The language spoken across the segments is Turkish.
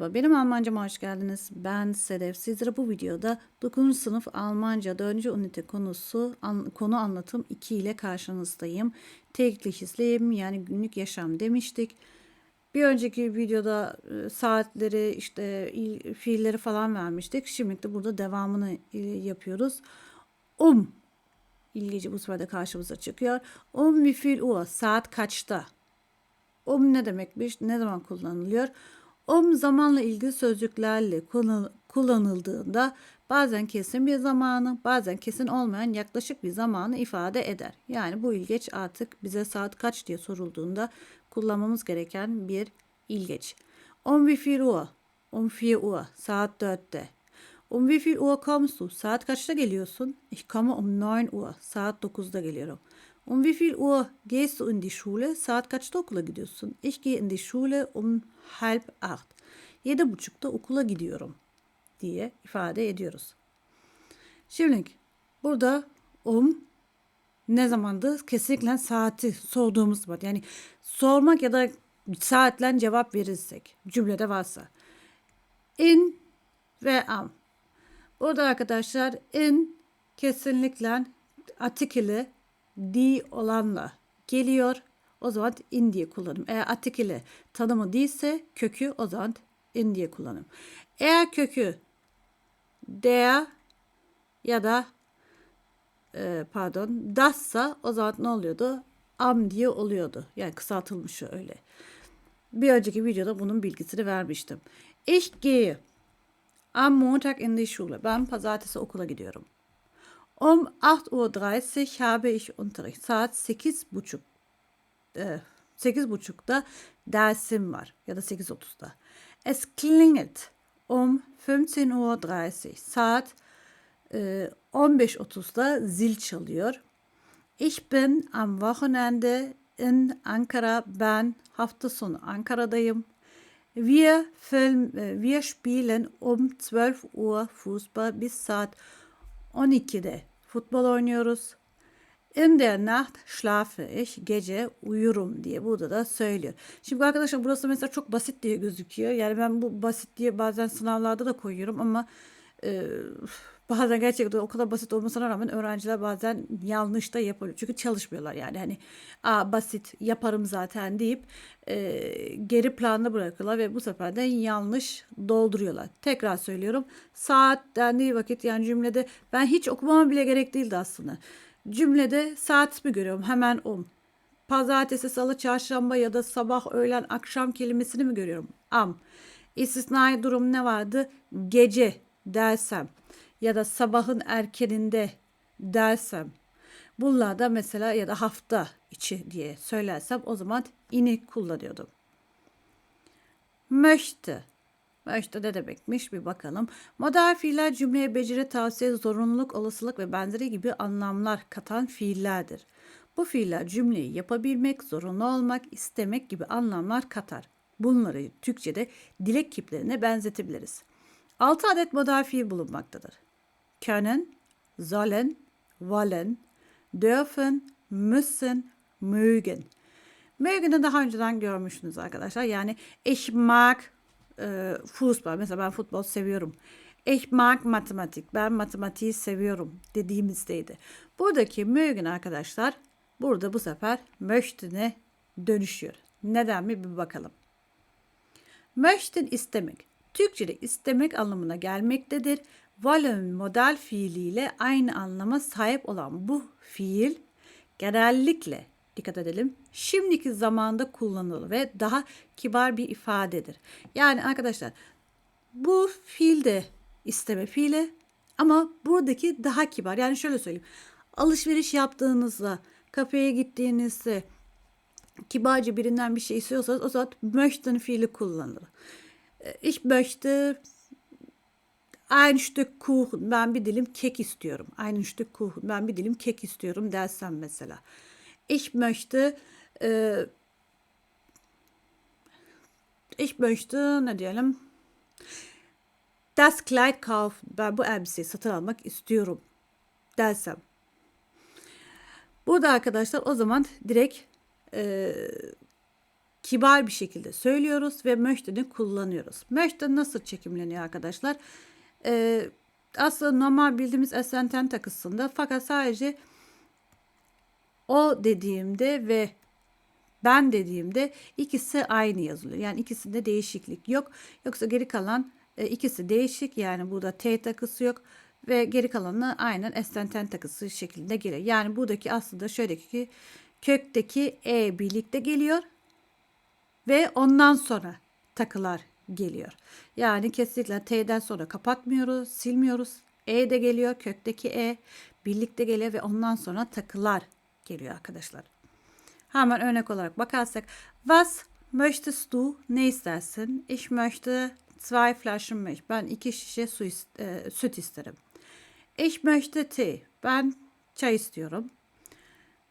Merhaba, benim Almancama hoş geldiniz. Ben Sedef. Sizlere bu videoda 9. sınıf Almanca 4. ünite konusu an- konu anlatım 2 ile karşınızdayım. Tägliches Leben yani günlük yaşam demiştik. Bir önceki videoda e, saatleri işte il- fiilleri falan vermiştik. Şimdi de burada devamını e, yapıyoruz. Um ilgili bu de karşımıza çıkıyor. Um wie viel Uhr? Saat kaçta? Um ne demekmiş? Ne zaman kullanılıyor? Um zamanla ilgili sözcüklerle kullan- kullanıldığında bazen kesin bir zamanı, bazen kesin olmayan yaklaşık bir zamanı ifade eder. Yani bu ilgeç artık bize saat kaç diye sorulduğunda kullanmamız gereken bir ilgeç. Um wie viel Uhr? Um 4 Uhr. Saat 4'te. Um wie viel Uhr kommst du? Saat kaçta geliyorsun? Ich komme um 9 Uhr. Saat 9'da geliyorum. Um wie viel Uhr gehst du in die Schule? Saat okula gidiyorsun? Ich gehe in die Schule um halb acht. Yedi buçukta okula gidiyorum diye ifade ediyoruz. Şimdi burada um ne zamandı? Kesinlikle saati sorduğumuz zaman. Yani sormak ya da saatle cevap verirsek cümlede varsa. In ve am. Burada arkadaşlar in kesinlikle artikeli di olanla geliyor. O zaman in diye kullanım. Eğer artikeli tanımı değilse kökü o zaman in diye kullanım. Eğer kökü der ya da e, pardon dassa o zaman ne oluyordu? Am diye oluyordu. Yani kısaltılmışı öyle. Bir önceki videoda bunun bilgisini vermiştim. Ich gehe am Montag in die Schule. Ben pazartesi okula gidiyorum. Um 8.30 Uhr habe ich Unterricht. Saat 8.30 e, 8.30'da dersim var ya da 8.30'da. Es klingelt um 15.30 Uhr. Saat e, 15.30'da zil çalıyor. Ich bin am Wochenende in Ankara. Ben hafta sonu Ankara'dayım. Wir, film, e, wir spielen um 12 Uhr Fußball bis saat 12'de futbol oynuyoruz. In der Nacht schlafe ich, gece uyurum diye burada da söylüyor. Şimdi arkadaşlar burası mesela çok basit diye gözüküyor. Yani ben bu basit diye bazen sınavlarda da koyuyorum ama e, bazen gerçekten o kadar basit olmasına rağmen öğrenciler bazen yanlış da yapıyor. Çünkü çalışmıyorlar yani hani Aa, basit yaparım zaten deyip e, geri planda bırakıyorlar ve bu sefer de yanlış dolduruyorlar. Tekrar söylüyorum saat dendiği vakit yani cümlede ben hiç okumama bile gerek değildi aslında. Cümlede saat ismi görüyorum hemen um. Pazartesi, salı, çarşamba ya da sabah, öğlen, akşam kelimesini mi görüyorum? Am. İstisnai durum ne vardı? Gece dersem ya da sabahın erkeninde dersem. Bunlar da mesela ya da hafta içi diye söylersem o zaman ini kullanıyordum. Möchte. Möchte ne demekmiş bir bakalım. Modal fiiller cümleye beceri, tavsiye, zorunluluk, olasılık ve benzeri gibi anlamlar katan fiillerdir. Bu fiiller cümleyi yapabilmek, zorunlu olmak, istemek gibi anlamlar katar. Bunları Türkçe'de dilek kiplerine benzetebiliriz. 6 adet modal fiil bulunmaktadır. Können, sollen, wollen, dürfen, müssen, mögen. Mögen'i daha önceden görmüştünüz arkadaşlar. Yani ich mag e, Fußball. Mesela ben futbol seviyorum. Ich mag matematik. Ben matematiği seviyorum dediğimizdeydi. Buradaki mögen arkadaşlar burada bu sefer möchten'e dönüşüyor. Neden mi bir bakalım. Möchten istemek. Türkçe'de istemek anlamına gelmektedir. Wollen modal fiiliyle aynı anlama sahip olan bu fiil genellikle dikkat edelim şimdiki zamanda kullanılır ve daha kibar bir ifadedir. Yani arkadaşlar bu fiil de isteme fiili ama buradaki daha kibar. Yani şöyle söyleyeyim. Alışveriş yaptığınızda, kafeye gittiğinizde kibarca birinden bir şey istiyorsanız o zaman möchten fiili kullanılır. Ich möchte ein Stück Kuchen. Ben bir dilim kek istiyorum. Ein Stück Kuchen. Ben bir dilim kek istiyorum dersem mesela. Ich möchte e, ich möchte ne diyelim das Kleid kaufen. Ben bu elbiseyi satın almak istiyorum dersem. Burada arkadaşlar o zaman direkt e, kibar bir şekilde söylüyoruz ve möchte'ni kullanıyoruz. Möchte nasıl çekimleniyor arkadaşlar? Ee, aslında normal bildiğimiz esenten takısında fakat sadece o dediğimde ve ben dediğimde ikisi aynı yazılıyor. Yani ikisinde değişiklik yok. Yoksa geri kalan e, ikisi değişik. Yani burada T takısı yok ve geri kalanı aynen estenten takısı şeklinde geliyor. Yani buradaki aslında şöyle ki kökteki E birlikte geliyor ve ondan sonra takılar geliyor. Yani kesinlikle T'den sonra kapatmıyoruz, silmiyoruz. E de geliyor, kökteki E birlikte geliyor ve ondan sonra takılar geliyor arkadaşlar. Hemen örnek olarak bakarsak. Was möchtest du? Ne istersin? Ich möchte zwei Flaschen Milch. Ben iki şişe su, e, süt isterim. Ich möchte Tee. Ben çay istiyorum.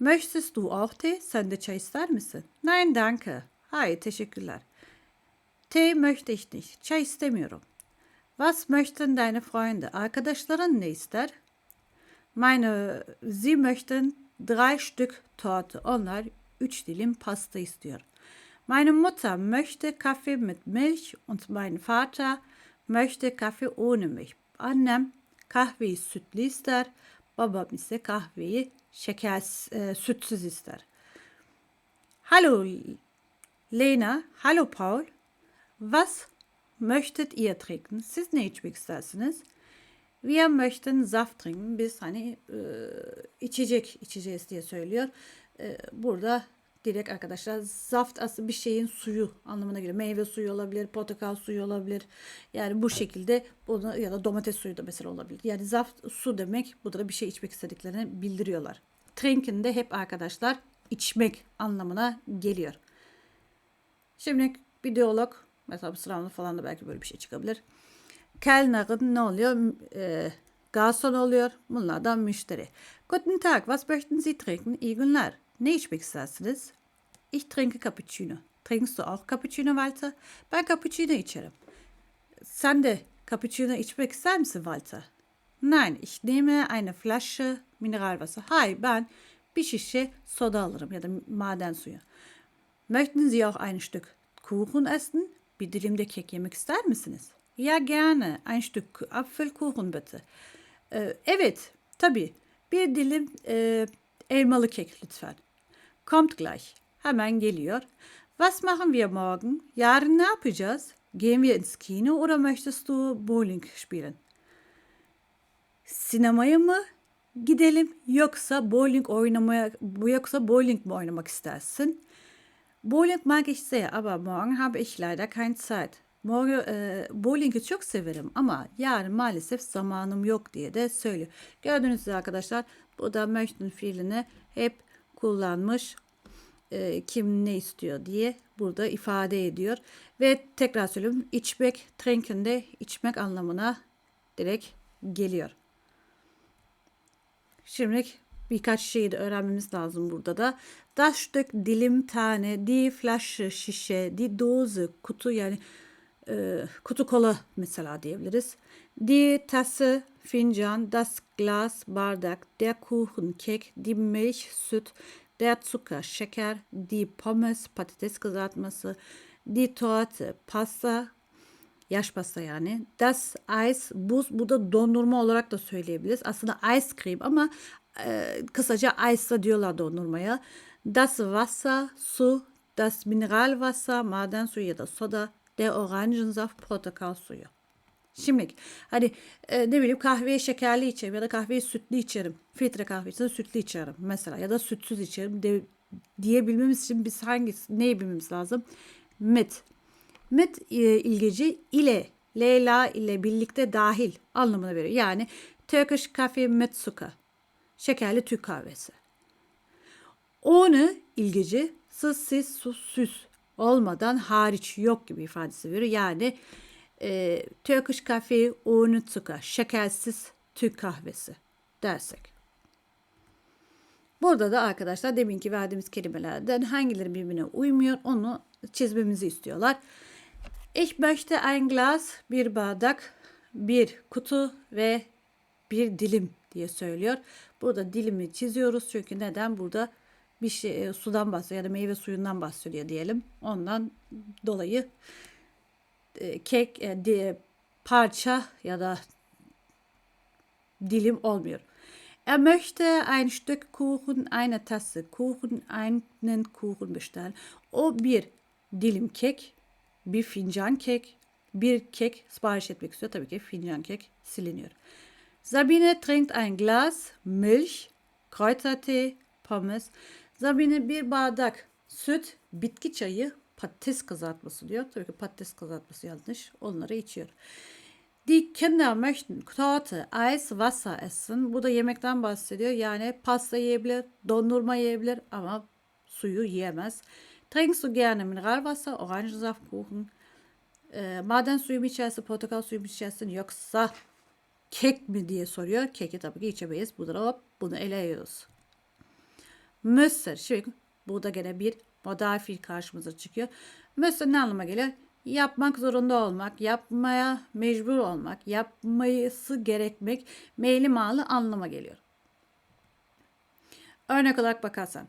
Möchtest du auch Tee? Sen de çay ister misin? Nein, danke. Hayır, teşekkürler. Tee möchte ich nicht. Çay istemiyorum. Was möchten deine Freunde? Arkadaşların ne ister? Meine, sie möchten drei Stück Torte. Onlar üç dilim pasta istiyor. Meine Mutter möchte Kaffee mit Milch und mein Vater möchte Kaffee ohne Milch. Annem kahveyi sütlü ister, babam ise kahveyi şeker e, sütsüz ister. Hallo Lena, hallo Paul. Was möchtet ihr trinken? Siz ne içmek istersiniz? Wir möchten Saft trinken. Biz hani e, içecek içeceğiz diye söylüyor. E, burada direkt arkadaşlar zaft aslında bir şeyin suyu anlamına geliyor. Meyve suyu olabilir, portakal suyu olabilir. Yani bu şekilde bunu ya da domates suyu da mesela olabilir. Yani zaft su demek. Burada da bir şey içmek istediklerini bildiriyorlar. Trinken de hep arkadaşlar içmek anlamına geliyor. Şimdi bir diyalog mesela sınavda falan da belki böyle bir şey çıkabilir. Kellnerin ne oluyor? E, garson oluyor. Bunlardan müşteri. Guten Tag, was möchten Sie trinken? İyi günler. Ne içmek istersiniz? Ich trinke Cappuccino. Trinkst du auch Cappuccino Walter? Ben cappuccino içerim. Sen de Cappuccino içmek ister misin Walter? Nein, ich nehme eine Flasche Mineralwasser. Hayır, ben bir şişe soda alırım ya da maden suyu. Möchten Sie auch ein Stück Kuchen essen? Bir dilim de kek yemek ister misiniz? Ja gerne. Ein Stück Apfelkuchen bitte. Ee, evet, tabii. Bir dilim e, elmalı kek lütfen. Kommt gleich. Hemen geliyor. Was machen wir morgen? Yarın ne yapacağız? Gehen wir ins Kino oder möchtest du Bowling spielen? Sinemaya mı gidelim yoksa bowling oynamaya yoksa bowling mi oynamak istersin? Bowling mag ich sehr, aber morgen habe ich leider keine Zeit. Morgen e, bowling'i çok severim ama yarın maalesef zamanım yok diye de söylüyor. Gördüğünüz gibi arkadaşlar burada möchten fiilini hep kullanmış e, kim ne istiyor diye burada ifade ediyor. Ve tekrar söylüyorum içmek, trinken de içmek anlamına direkt geliyor. Şimdi birkaç şeyi de öğrenmemiz lazım burada da. Das Stück dilim tane, die Flasche şişe, die Dose kutu yani e, kutu kola mesela diyebiliriz. Die Tasse fincan, das Glas bardak, der Kuchen kek, die Milch süt, der Zucker şeker, die Pommes patates kızartması, die Torte pasta yaş pasta yani. Das Eis buz bu da dondurma olarak da söyleyebiliriz. Aslında ice cream ama e, kısaca ice diyorlar dondurmaya. Das Wasser su, das Mineralwasser maden suyu ya da soda, der Orangensaft portakal suyu. Şimdi hani e, ne bileyim kahveyi şekerli içerim ya da kahveyi sütlü içerim. Filtre kahve içerim, sütlü içerim mesela ya da sütsüz içerim de, diyebilmemiz için biz hangisi neyi bilmemiz lazım? Mit. Mit e, ilgeci ile Leyla ile birlikte dahil anlamına veriyor. Yani Turkish Coffee Zucker. Şekerli Türk kahvesi. Onu ilgeci sız siz sus süs olmadan hariç yok gibi ifadesi veriyor. Yani e, Turkish Coffee ohne Zucker. Şekersiz Türk kahvesi dersek. Burada da arkadaşlar deminki verdiğimiz kelimelerden hangileri birbirine uymuyor onu çizmemizi istiyorlar. Ich möchte ein Glas, bir bardak, bir kutu ve bir dilim diye söylüyor. Burada dilimi çiziyoruz çünkü neden? Burada bir şey e, sudan bahsediyor ya da meyve suyundan bahsediyor diyelim. Ondan dolayı e, kek e, di- parça ya da dilim olmuyor. Er möchte ein Stück Kuchen, eine Tasse Kuchen, einen Kuchen bestellen. O bir dilim kek, bir fincan kek, bir kek sipariş etmek istiyor. Tabii ki fincan kek siliniyor. Sabine trinkt ein Glas Milch, Kräutertee, Pommes. Sabine bir bardak süt, bitki çayı, patates kızartması diyor. Tabii ki patates kızartması yanlış. Onları içiyor. Die Kinder möchten Torte, Eis, Wasser essen. Bu da yemekten bahsediyor. Yani pasta yiyebilir, dondurma yiyebilir ama suyu yiyemez. Trinkst du gerne Mineralwasser, Orangensaft, Kuchen? E, maden suyu mu içersin, portakal suyu mu içersin yoksa kek mi diye soruyor. Keki tabii ki içemeyiz. Bu da hop bunu eleyiyoruz. Müssen. Şimdi burada gene bir modal fiil karşımıza çıkıyor. Müssen ne anlama geliyor? Yapmak zorunda olmak, yapmaya mecbur olmak, yapmayısı gerekmek, meyli malı anlama geliyor. Örnek olarak bakarsan.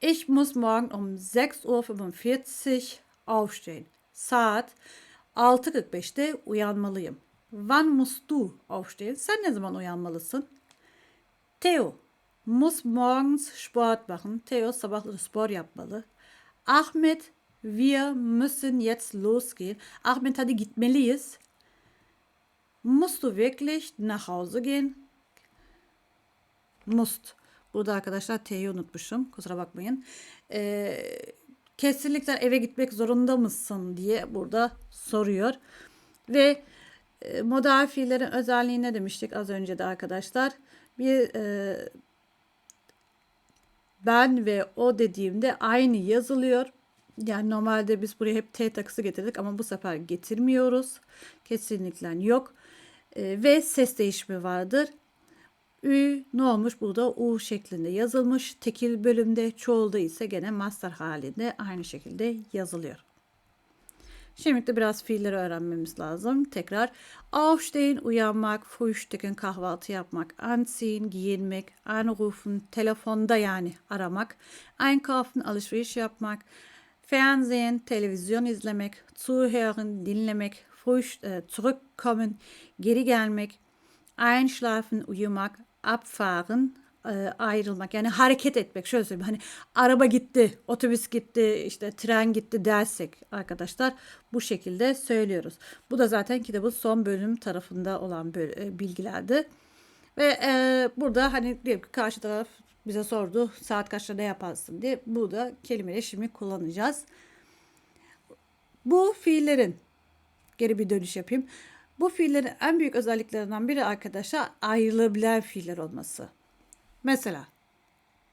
Ich muss morgen um 6.45 Uhr aufstehen. Saat 6.45'te uyanmalıyım. Wann musst du aufstehen? Sen ne zaman uyanmalısın? Theo muss morgens Sport machen. Theo sabahları spor yapmalı. Ahmet wir müssen jetzt losgehen. Ahmet hadi gitmeliyiz. Musst du wirklich nach Hause gehen? Must. Burada arkadaşlar T'yi unutmuşum. Kusura bakmayın. Ee, kesinlikle eve gitmek zorunda mısın diye burada soruyor. Ve e, modal fiillerin özelliği ne demiştik az önce de arkadaşlar? Bir e, ben ve o dediğimde aynı yazılıyor. Yani normalde biz buraya hep T takısı getirdik ama bu sefer getirmiyoruz. Kesinlikle yok. E, ve ses değişimi vardır. Ü ne olmuş? Burada U şeklinde yazılmış. Tekil bölümde, çoğulda ise gene master halinde aynı şekilde yazılıyor. Şimdi de biraz fiilleri öğrenmemiz lazım. Tekrar aufstehen, uyanmak, frühstücken, kahvaltı yapmak, anziehen, giyinmek, anrufen, telefonda yani aramak, einkaufen, alışveriş yapmak, Fernsehen, televizyon izlemek, zuhören, dinlemek, frühst e, zurückkommen, geri gelmek, einschlafen, uyumak, abfahren, e, ayrılmak yani hareket etmek şöyle söyleyeyim hani araba gitti otobüs gitti işte tren gitti dersek arkadaşlar bu şekilde söylüyoruz. Bu da zaten kitabın son bölüm tarafında olan böl- bilgilerdi. Ve e, burada hani diyelim ki karşı taraf bize sordu saat kaçta ne yaparsın diye. Bu da kelimeleri şimdi kullanacağız. Bu fiillerin geri bir dönüş yapayım. Bu fiillerin en büyük özelliklerinden biri arkadaşlar ayrılabilen fiiller olması. Mesela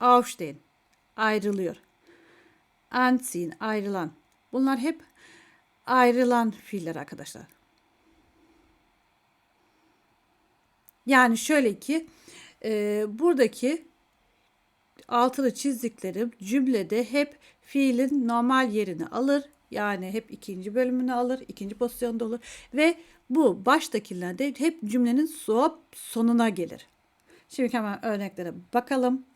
aufstehen ayrılıyor. Anziehen ayrılan. Bunlar hep ayrılan fiiller arkadaşlar. Yani şöyle ki e, buradaki altılı çizdiklerim cümlede hep fiilin normal yerini alır. Yani hep ikinci bölümünü alır, ikinci pozisyonda olur ve bu baştakilerde hep cümlenin so sonuna gelir. Şimdi hemen örneklere bakalım.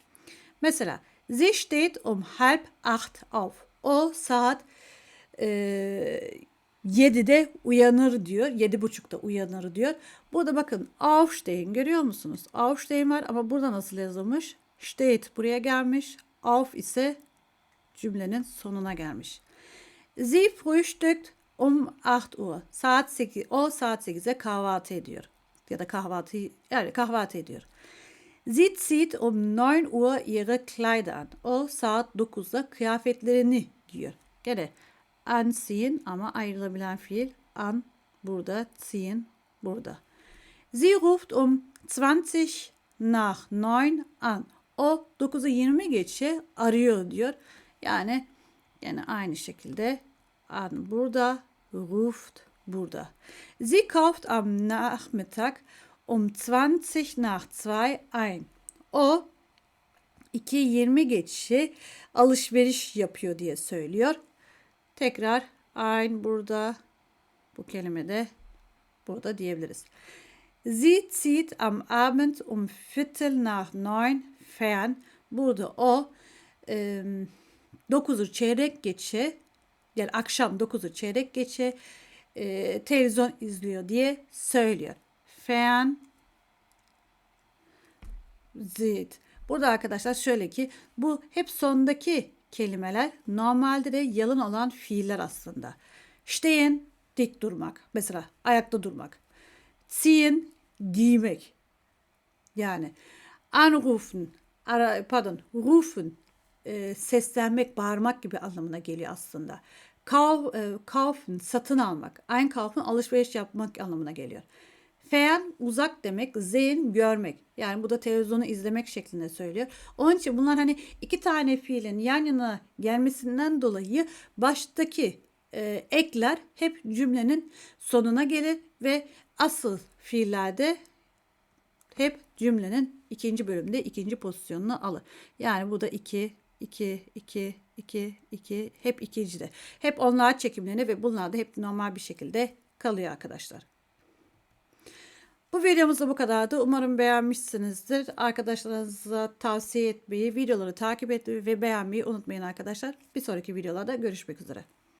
Mesela sie steht um halb acht auf. O saat e, 7'de uyanır diyor. 7.30'da uyanır diyor. Burada bakın aufstehen görüyor musunuz? Aufstehen var ama burada nasıl yazılmış? Steht buraya gelmiş. Auf ise cümlenin sonuna gelmiş. Sie frühstückt um 8 Uhr. Saat 8, o saat 8'e kahvaltı ediyor. Ya da kahvaltı, yani kahvaltı ediyor. Sie zieht um 9 Uhr ihre Kleider an. O saat 9'da kıyafetlerini giyiyor. Gene anziehen ama ayrılabilen fiil an burada, ziehen burada. Sie ruft um 20 nach 9 an. O 9'u 20 geçe arıyor diyor. Yani yani aynı şekilde an burada, ruft burada. Sie kauft am Nachmittag um 20 nach 2 ein. O 2.20 geçişi alışveriş yapıyor diye söylüyor. Tekrar ein burada bu kelime de burada diyebiliriz. Sie zieht am Abend um Viertel nach neun fern. Burada o e, 9'u çeyrek geçe yani akşam 9'u çeyrek geçe e, televizyon izliyor diye söylüyor. Fern zit. Burada arkadaşlar şöyle ki bu hep sondaki kelimeler normalde de yalın olan fiiller aslında. Stehen dik durmak. Mesela ayakta durmak. Ziehen giymek. Yani anrufen, ara, pardon, rufen e, seslenmek, bağırmak gibi anlamına geliyor aslında. Kauf, e, kaufen, satın almak. Einkaufen, alışveriş yapmak anlamına geliyor. Fern uzak demek, sehen görmek. Yani bu da televizyonu izlemek şeklinde söylüyor. Onun için bunlar hani iki tane fiilin yan yana gelmesinden dolayı baştaki e, ekler hep cümlenin sonuna gelir ve asıl fiillerde hep cümlenin ikinci bölümde ikinci pozisyonunu alır. Yani bu da 2, 2, 2, 2, 2 hep ikincide. Hep onlar çekimlenir ve bunlar da hep normal bir şekilde kalıyor arkadaşlar. Bu videomuz da bu kadardı. Umarım beğenmişsinizdir. Arkadaşlarınıza tavsiye etmeyi, videoları takip etmeyi ve beğenmeyi unutmayın arkadaşlar. Bir sonraki videolarda görüşmek üzere.